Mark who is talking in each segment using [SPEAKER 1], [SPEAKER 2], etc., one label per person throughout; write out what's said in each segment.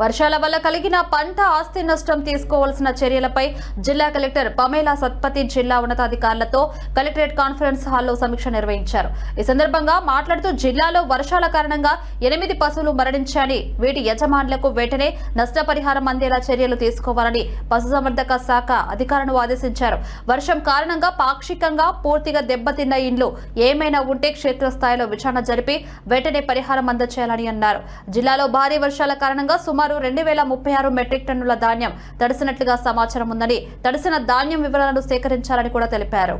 [SPEAKER 1] వర్షాల వల్ల కలిగిన పంట ఆస్తి నష్టం తీసుకోవాల్సిన చర్యలపై జిల్లా కలెక్టర్ పమేలా సత్పతి జిల్లా ఉన్నతాధికారులతో కలెక్టరేట్ కాన్ఫరెన్స్ హాల్లో సమీక్ష నిర్వహించారు. ఈ సందర్భంగా మాట్లాడుతూ జిల్లాలో వర్షాల కారణంగా ఎనిమిది పశువులు మరణించాయని వీటి యజమానులకు వెంటనే నష్టపరిహారం అందేలా చర్యలు తీసుకోవాలని పశుసంవర్ధక శాఖ అధికారులను ఆదేశించారు. వర్షం కారణంగా పాక్షికంగా పూర్తిగా దెబ్బతిన్న ఇండ్లు ఏమైనా ఉంటే క్షేత్రస్థాయిలో విచారణ జరిపి వెంటనే పరిహారం అందచేయాలని అన్నారు. జిల్లాలో భారీ వర్షాల కారణంగా సుమారు రెండు వేల ముప్పై ఆరు మెట్రిక్ టన్నుల ధాన్యం తడిసినట్లుగా సమాచారం ఉందని తడిసిన ధాన్యం వివరాలను సేకరించాలని కూడా తెలిపారు.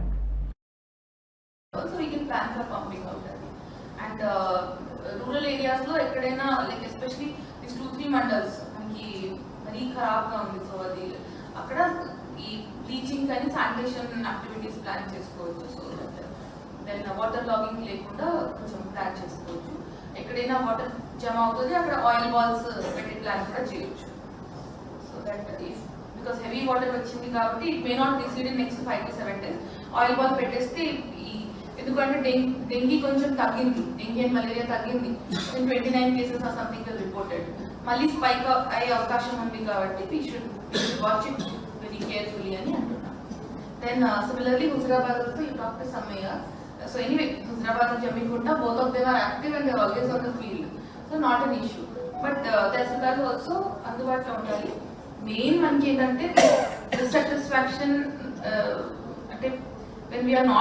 [SPEAKER 2] Uh, ఎక్కడైనా like especially this two three mandals మనకి మరీ ఖరాబ్గా ఉంది. సో అది అక్కడ ఈ బ్లీచింగ్ కానీ శానిటేషన్ యాక్టివిటీస్ ప్లాన్ చేసుకోవచ్చు. So that then water logging లేకుండా కొంచెం ప్లాన్ చేసుకోవచ్చు. ఎక్కడైనా వాటర్ జమ అవుతుంది అక్కడ ఆయిల్ బాల్స్ పెట్టే ప్లాన్ కూడా చేయొచ్చు. So that if because heavy water వచ్చింది కాబట్టి it may not decide in next five to seven days oil ball పెట్టేస్తే ఈ ఎందుకంటే డెంగ్ డెంగీ కొంచెం తగ్గింది. డెంగీ అండ్ మలేరియా తగ్గింది. Twenty nine cases or something reported మళ్ళీ స్పైక్ అయ్యే అవకాశం ఉంది కాబట్టి we should watch it very carefully అని అంటున్నాను. Then similarly uh, Huzurabad also you talk to Sammaiah so anyway Huzurabad and Jammikunta both of them are active and they're always on the field so not an issue but tahsildar also అందుబాటులో ఉండాలి main మనకి ఏంటంటే dissatisfaction అంటే when we are not